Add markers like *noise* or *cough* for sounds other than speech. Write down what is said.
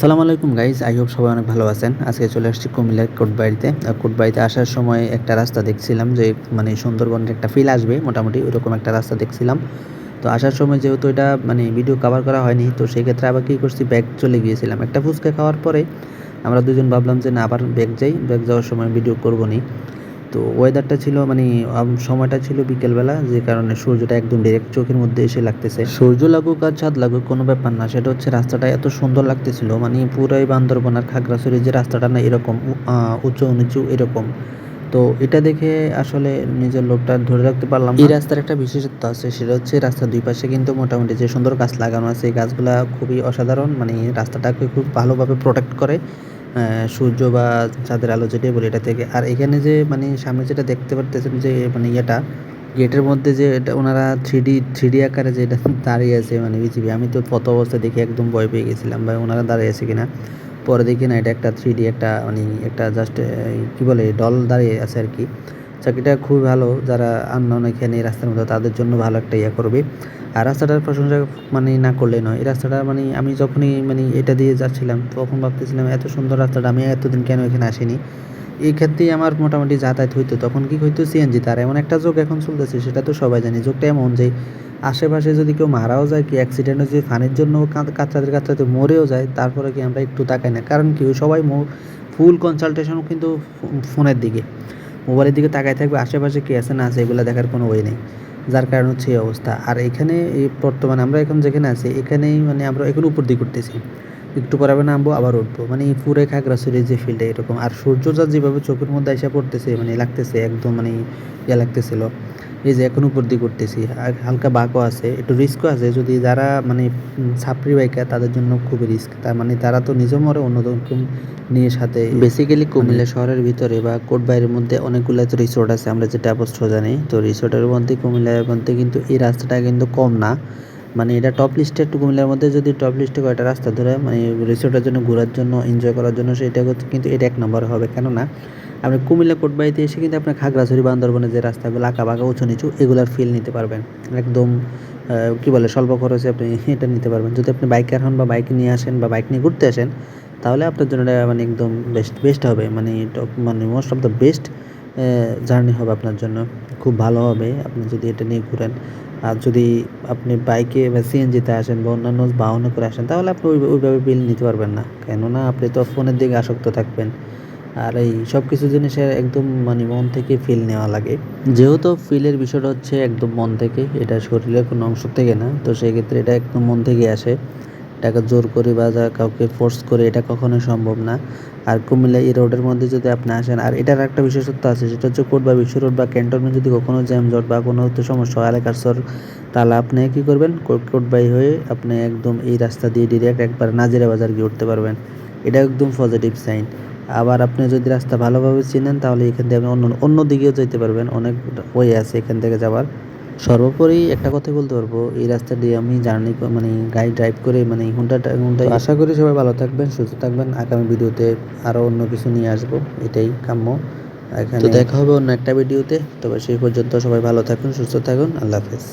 আসসালামু আলাইকুম guys I hope সবাই অনেক ভালো আছেন। আজকে চলে আসছি কুমিল্লার কোটবাড়িতে। কোটবাড়িতে আসার সময় একটা রাস্তা দেখছিলাম যে মানে সুন্দরবনের একটা ফিল আসবে। মোটামুটি ওরকম একটা রাস্তা দেখছিলাম। তো আসার সময় যেহেতু এটা মানে ভিডিও কভার করা হয়নি, তো সেই ক্ষেত্রে আবার কী করছি ব্যাগ চলে গিয়েছিলাম। একটা ফুচকা খাওয়ার পরে আমরা দুজন ভাবলাম যে, না, আবার ব্যাগ যাই। ব্যাগ যাওয়ার সময় ভিডিও করব নি। তো ওয়েদারটা ছিল মানে সময়টা ছিল বিকেলবেলা, যে কারণে সূর্যটা একদম ডিরেক্ট চোখের মধ্যে এসে লাগতেছে। সূর্য লাগুক আর ছাদ লাগুক কোনো ব্যাপার না, সেটা হচ্ছে রাস্তাটা এত সুন্দর লাগতেছিল মানে পুরাই বান্দরবন আর খাগড়াছড়ি যে রাস্তাটা না এরকম উঁচু নিচু এরকম। তো এটা দেখে আসলে নিজের লোকটা ধরে রাখতে পারলাম এই রাস্তার একটা বিশেষত্ব আছে, সেটা হচ্ছে রাস্তার দুই পাশে কিন্তু মোটামুটি যে সুন্দর গাছ লাগানো আছে, এই গাছগুলা খুবই অসাধারণ মানে রাস্তাটাকে খুব ভালোভাবে প্রোটেক্ট করে। সূর্য বা চাঁদের আলো যেটাই বলি এটা থেকে। আর এখানে যে মানে সামনে যেটা দেখতে পারতেছেন যে মানে ইয়েটা, গেটের মধ্যে যে এটা ওনারা থ্রিডি থ্রিডি আকারে যে এটা দাঁড়িয়ে আছে মানে বিজিবি। আমি তো কত অবস্থায় দেখে একদম ভয় পেয়ে গেছিলাম বা ওনারা দাঁড়িয়ে আছে কিনা। পরে দেখি না, এটা একটা থ্রিডি একটা মানে একটা জাস্ট কী বলে ডল দাঁড়িয়ে আছে আর কি। চাকরিটা খুবই ভালো, যারা আননোন এখানে এই রাস্তার মধ্যে, তাদের জন্য ভালো একটা ইয়ে করবে। আর রাস্তাটার প্রশংসা মানে না করলে নয়। এই রাস্তাটা মানে আমি যখনই মানে এটা দিয়ে যাচ্ছিলাম, তখন ভাবতেছিলাম এত সুন্দর রাস্তাটা, আমি এতদিন কেন এখানে আসিনি? এই ক্ষেত্রেই আমার মোটামুটি যাতায়াত হইতো। তখন কি হইতো সিএনজি তার এমন একটা যোগ এখন চলতেছে, সেটা তো সবাই জানি। যোগটা এমন যে, আশেপাশে যদি কেউ মারাও যায়, কি অ্যাক্সিডেন্ট হচ্ছে ফানির জন্য কাঁচাতে কাঁচাতে মরেও যায়, তারপরে কি আমরা একটু তাকাই না? কারণ কি, সবাই ফুল কনসালটেশন কিন্তু ফোনের দিকে। মোবাইলের দিকে তাকাই থাকবে, আশেপাশে কে আছে, না আছে, এগুলো দেখার কোনো ওয়ে নেই। যার কারণ হচ্ছে এই অবস্থা। আর এখানে এই বর্তমানে আমরা এখন যেখানে আছি, এখানেই মানে আমরা এখন উপর দিকে উঠতেছি। একটু পরে আবার নামবো, আবার উঠবো। মানে পুরো খাগড়াছড়ির যে ফিল্ডে এরকম। আর সূর্যটা যেভাবে চোখের মধ্যে এসে পড়তেছে মানে লাগতেছে, একদম মানে ইয়ে লাগতেছিল। এই যে এখন উপর দিয়ে করতেছি আর হালকা বাঁকও আছে একটু রিস্কও আছে যদি যারা মানে ছাপড়ি বাইকার তাদের জন্য খুবই রিস্ক তার মানে তারা তো নিজেও মরে অন্যদম নিয়ে সাথে বেসিক্যালি কুমিল্লা শহরের ভিতরে বা কোর্ট বাইরের মধ্যে অনেকগুলো তো রিসোর্ট আছে আমরা যেটা অবশ্য জানি তো রিসোর্টের মধ্যে কুমিল্লার মধ্যে কিন্তু এই রাস্তাটা কিন্তু কম না মানে এটা টপ লিস্টের কুমিল্লার মধ্যে যদি টপ লিস্টে কয়টা রাস্তা ধরে মানে রিসোর্টের জন্য, ঘোরার জন্য এনজয় করার জন্য সেটা কিন্তু এটা এক নম্বর হবে। কেননা আপনি কুমিল্লা কোটবাড়িতে এসে কিন্তু আপনার খাগড়াছড়ি বান্দরবনের যে রাস্তাগুলো আঁকা বাঁকা উঁচু নিচু, এগুলার ফিল নিতে পারবেন। একদম কী বলে, স্বল্প খরচে আপনি *laughs* এটা নিতে পারবেন। যদি আপনি বাইকার হন বা বাইক নিয়ে আসেন বা বাইক নিয়ে ঘুরতে আসেন, তাহলে আপনার জন্য এটা মানে একদম বেস্ট বেস্ট হবে। মানে top- মানে most of the best journey হবে আপনার জন্য। খুব ভালো হবে। আপনি যদি এটা নিয়ে ঘুরেন, আর যদি আপনি বাইকে বা সিএনজিতে আসেন বা অন্যান্য বাহনে করে আসেন, তাহলে আপনি ওই, ওইভাবে বিল নিতে পারবেন না। কেননা আপনি তো ফোনের দিকে আসক্ত থাকবেন। আর এই সব কিছু জিনিসের একদম মানে মন থেকে ফিল নেওয়া লাগে। যেহেতু ফিলের বিষয়টা হচ্ছে একদম মন থেকে, এটা শরীরের কোনো অংশ থেকে না, তো সেক্ষেত্রে এটা একদম মন থেকে আসে। এটাকে জোর করে বা কাউকে ফোর্স করে, এটা কখনোই সম্ভব না। আর কুমিল্লা এই রোডের মধ্যে যদি আপনি আসেন, আর এটার একটা বিশেষত্ব আছে, সেটা হচ্ছে কোট বা বিশ্ব রোড বা ক্যান্টনমেন্ট যদি কখনো জ্যাম জট বা কোনো হচ্ছে সমস্যা হয়, এলাকার সর তাহলে আপনি কী করবেন? কোট বাই হয়ে আপনি একদম এই রাস্তা দিয়ে ডিরেক্ট একবার নাজিরা বাজার গিয়ে উঠতে পারবেন। এটা একদম পজিটিভ সাইন আবার আপনি যদি রাস্তা ভালোভাবে চিনেন, তাহলে এখান থেকে আপনি অন্য অন্য দিকেও যেতে পারবেন। অনেক ওয়ে আছে এখান থেকে যাওয়ার। সর্বোপরি একটা কথা বলতে পারব এই রাস্তা দিয়ে আমি জার্নি মানে গাড়ি ড্রাইভ করে মানে ঘণ্টা ঘণ্টা আশা করি সবাই ভালো থাকবেন সুস্থ থাকবেন। আগামী ভিডিওতে আরও অন্য কিছু নিয়ে আসব এটাই কাম্য। এখানে দেখা হবে অন্য একটা ভিডিওতে তবে সেই পর্যন্ত সবাই ভালো থাকুন সুস্থ থাকুন। আল্লাহ হাফেজ।